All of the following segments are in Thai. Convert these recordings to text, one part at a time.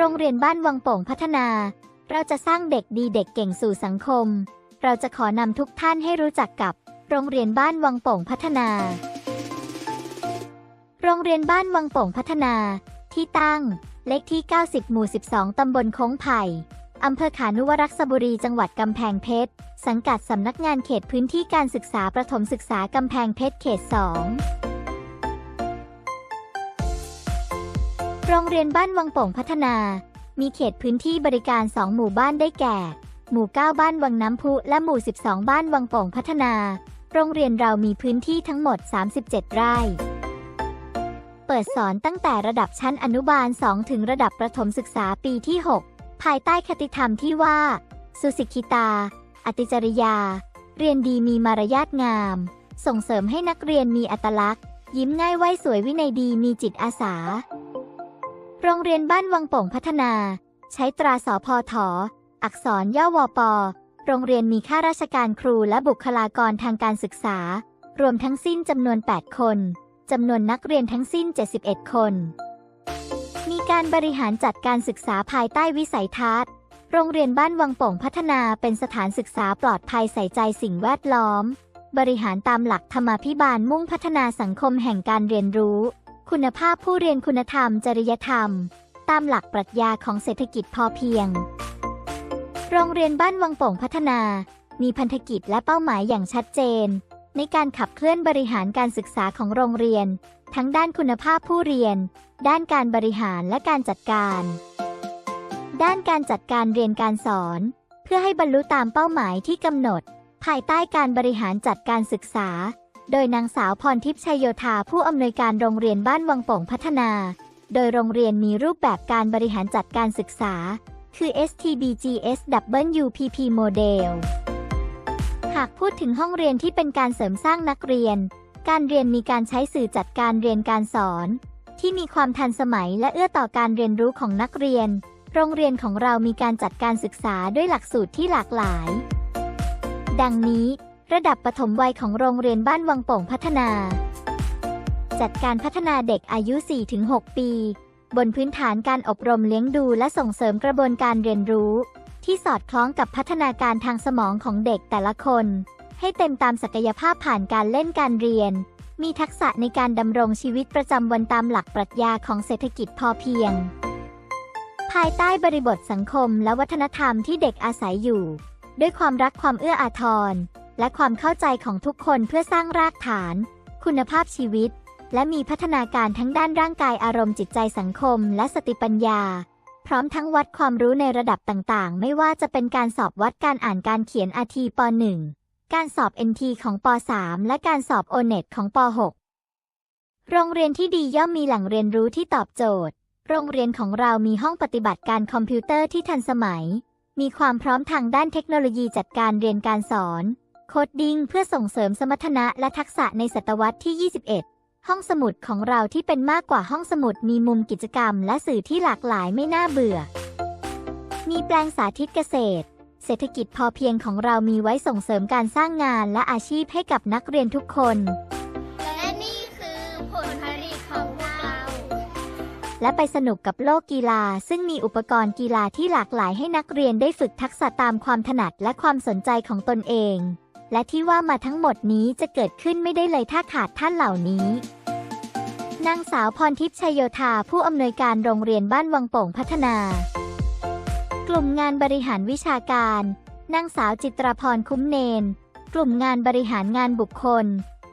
โรงเรียนบ้านวังโป่งพัฒนา เราจะสร้างเด็กดีเด็กเก่งสู่สังคม เราจะขอนำทุกท่านให้รู้จักกับ โรงเรียนบ้านวังโป่งพัฒนา โรงเรียนบ้านวังโป่งพัฒนา ที่ตั้ง เลขที่ 90 หมู่ 12 ตำบลโค้งไผ่อำเภอขานุวรักษบุรีจังหวัดกำแพงเพชร สังกัดสำนักงานเขตพื้นที่การศึกษาประถมศึกษากำแพงเพชรเขต 2 โรงเรียนบ้านวังโป่งพัฒนา มีเขตพื้นที่บริการ 2 หมู่บ้านได้แก่ หมู่ 9 บ้านวังน้ำพุและหมู่ 12 บ้านวังโป่งพัฒนา โรงเรียนเรามีพื้นที่ทั้งหมด 37 ไร่ เปิดสอนตั้งแต่ระดับชั้นอนุบาล 2 ถึงระดับประถมศึกษาปีที่ 6 ภายใต้คติธรรมที่ว่า สุสิกิตา อติจริยา เรียนดีมีมารยาทงาม ส่งเสริมให้นักเรียนมีอัตลักษณ์ ยิ้มง่ายไหวสวยวินัยดีมีจิตอาสา โรงเรียนบ้านวังโป่งพัฒนา ใช้ตราสอพอถออักษรย่อวอปอโรงเรียนมีข้าราชการครูและบุคลากรทางการศึกษา รวมทั้งสิ้นจำนวน 8 คน จำนวนนักเรียนทั้งสิ้น 71 คน มีการบริหารจัดการศึกษาภายใต้วิสัยทัศน์ โรงเรียนบ้านวังโป่งพัฒนาเป็นสถานศึกษาปลอดภัยใส่ใจสิ่งแวดล้อม บริหารตามหลักธรรมาภิบาลมุ่งพัฒนาสังคมแห่งการเรียนรู้ คุณภาพผู้เรียนคุณธรรม จริยธรรม ตามหลักปรัชญาของเศรษฐกิจพอเพียง โรงเรียนบ้านวังโป่งพัฒนา มีพันธกิจและเป้าหมายอย่างชัดเจน ในการขับเคลื่อนบริหารการศึกษาของโรงเรียน ทั้งด้านคุณภาพผู้เรียน ด้านการบริหารและการจัดการ ด้านการจัดการเรียนการสอน เพื่อให้บรรลุตามเป้าหมายที่กำหนด ภายใต้การบริหารจัดการศึกษา โดยนางสาวพรทิพย์ชัยโยธาผู้อำนวยการโรงเรียนบ้านวังโป่งพัฒนา โดยโรงเรียนมีรูปแบบการบริหารจัดการศึกษา คือ STBGSWPP Model หากพูดถึงห้องเรียนที่เป็นการเสริมสร้างนักเรียน การเรียนมีการใช้สื่อจัดการเรียนการสอน ที่มีความทันสมัยและเอื้อต่อการเรียนรู้ของนักเรียน โรงเรียนของเรามีการจัดการศึกษาด้วยหลักสูตรที่หลากหลาย ดังนี้ ระดับปฐมวัยของโรงเรียนบ้านวังโป่งพัฒนา จัดการพัฒนาเด็กอายุ 4-6 ปี บนพื้นฐานการอบรมเลี้ยงดูและส่งเสริมกระบวนการเรียนรู้ ที่สอดคล้องกับพัฒนาการทางสมองของเด็กแต่ละคน ให้เต็มตามศักยภาพผ่านการเล่นการเรียน มีทักษะในการดำรงชีวิตประจำวันตามหลักปรัชญาของเศรษฐกิจพอเพียง ภายใต้บริบทสังคมและวัฒนธรรมที่เด็กอาศัยอยู่ ด้วยความรักความเอื้ออาทร และความเข้าใจของทุกคนเพื่อสร้างรากฐาน คุณภาพชีวิต และมีพัฒนาการทั้งด้านร่างกายอารมณ์จิตใจสังคม และสติปัญญา พร้อมทั้งวัดความรู้ในระดับต่างๆ ไม่ว่าจะเป็นการสอบวัดการอ่านการเขียนอาทีป .1 การสอบ NT ของป .3 และการสอบ O-NET ของป .6 โรงเรียนที่ดีย่อมมีแหล่งเรียนรู้ที่ตอบโจทย์ โรงเรียนของเรามีห้องปฏิบัติการคอมพิวเตอร์ที่ทันสมัย มีความพร้อมทางด้านเทคโนโลยีจัดการเรียนการสอน โคดดิ้งเพื่อส่งเสริมสมรรถนะและทักษะในศตวรรษที่ 21 ห้องสมุดของเราที่เป็นมากกว่าห้องสมุดมีมุมกิจกรรมและสื่อที่หลากหลายไม่น่าเบื่อ มีแปลงสาธิตเกษตร เศรษฐกิจพอเพียงของเรามีไว้ส่งเสริมการสร้างงานและอาชีพให้กับนักเรียนทุกคน และนี่คือผลผลิตของเรา และไปสนุกกับโลกกีฬา ซึ่งมีอุปกรณ์กีฬาที่หลากหลายให้นักเรียนได้ฝึกทักษะตามความถนัดและความสนใจของตนเอง และที่ว่ามาทั้งหมดนี้จะเกิดขึ้นไม่ได้เลยถ้าขาดท่านเหล่านี้นางสาวพรทิพย์ชัยโยธาผู้อำนวยการโรงเรียนบ้านวังโป่งพัฒนา กลุ่มงานบริหารวิชาการ นางสาวจิตราพรคุ้มเนน กลุ่มงานบริหารงานบุคคล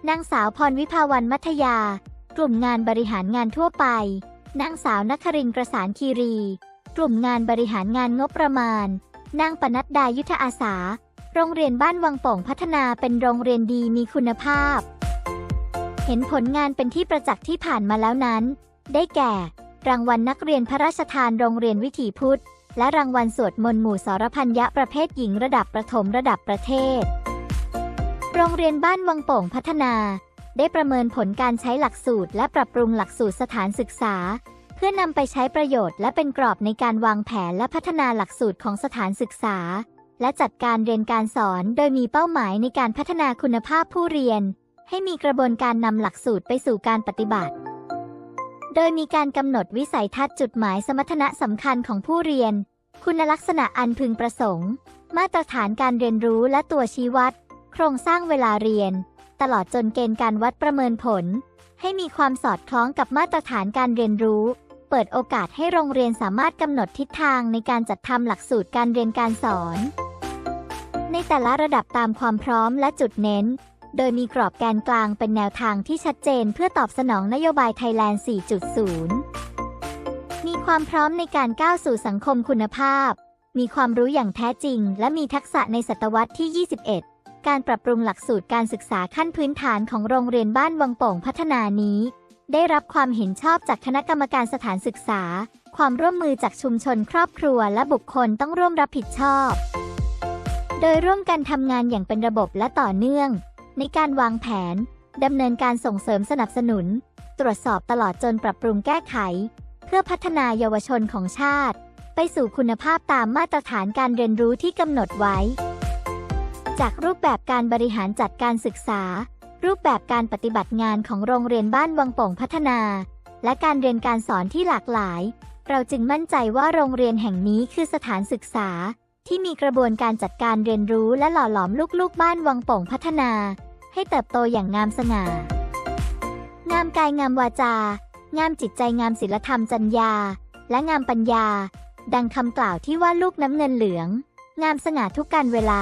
นางสาวพรวิภาวันมัธยา กลุ่มงานบริหารงานทั่วไป นางสาวนครินทร์ประสานคีรี กลุ่มงานบริหารงานงบประมาณ นางปนัดดายุทธอาสา โรงเรียนบ้านวังโป่งพัฒนาเป็นโรงเรียนดีมีคุณภาพ เห็นผลงานเป็นที่ประจักษ์ที่ผ่านมาแล้วนั้น ได้แก่ รางวัลนักเรียนพระราชทานโรงเรียนวิถีพุทธ และรางวัลสวดมนต์หมู่สารพัญญะประเภทหญิงระดับประถมระดับประเทศ โรงเรียนบ้านวังโป่งพัฒนา ได้ประเมินผลการใช้หลักสูตร และปรับปรุงหลักสูตรสถานศึกษา เพื่อนำไปใช้ประโยชน์ และเป็นกรอบในการวางแผนและพัฒนาหลักสูตรของสถานศึกษา และจัดการเรียนการสอนโดยมีเป้าหมายในการพัฒนาคุณภาพผู้เรียน ให้มีกระบวนการนำหลักสูตรไปสู่การปฏิบัติ โดยมีการกำหนดวิสัยทัศน์จุดหมายสมรรถนะสำคัญของผู้เรียน คุณลักษณะอันพึงประสงค์ มาตรฐานการเรียนรู้และตัวชี้วัด โครงสร้างเวลาเรียน ตลอดจนเกณฑ์การวัดประเมินผล ให้มีความสอดคล้องกับมาตรฐานการเรียนรู้เปิดโอกาสให้โรงเรียนสามารถกำหนดทิศทางในการจัดทำหลักสูตรการเรียนการสอน ในแต่ละระดับตามความพร้อมและจุดเน้น โดยมีกรอบแกนกลางเป็นแนวทางที่ชัดเจนเพื่อตอบสนองนโยบายไทยแลนด์ 4.0 มีความพร้อมในการก้าวสู่สังคมคุณภาพ มีความรู้อย่างแท้จริง และมีทักษะในศตวรรษที่ 21การปรับปรุงหลักสูตรการศึกษาขั้นพื้นฐานของโรงเรียนบ้านวังโป่งพัฒนานี้ ได้รับความเห็นชอบจากคณะกรรมการสถานศึกษา ความร่วมมือจากชุมชนครอบครัวและบุคคลต้องร่วมรับผิดชอบ ดยร่วมกันทำงานอย่างเป็นระบบและต่อเนื่อง ในการวางแผนดำเนินการส่งเสริมสนับสนุน ตรวจสอบตลอดจนปรับปรุงแก้ไข เพื่อพัฒนาเยาวชนของชาติ ไปสู่คุณภาพตามมาตรฐานการเรียนรู้ที่กำหนดไว้ จากรูปแบบการบริหารจัดการศึกษา รูปแบบการปฏิบัติงานของโรงเรียนบ้านวังโป่งพัฒนา และการเรียนการสอนที่หลากหลาย เราจึงมั่นใจว่าโรงเรียนแห่งนี้คือสถานศึกษา ที่มีกระบวนการจัดการเรียนรู้และหล่อหลอมลูกๆ บ้านวังโป่งพัฒนา ให้เติบโตอย่างงามสง่า งามกายงามวาจา งามจิตใจงามศิลธรรมจัญญา และงามปัญญา ดังคำกล่าวที่ว่าลูกน้ำเงินเหลือง งามสง่าทุกการเวลา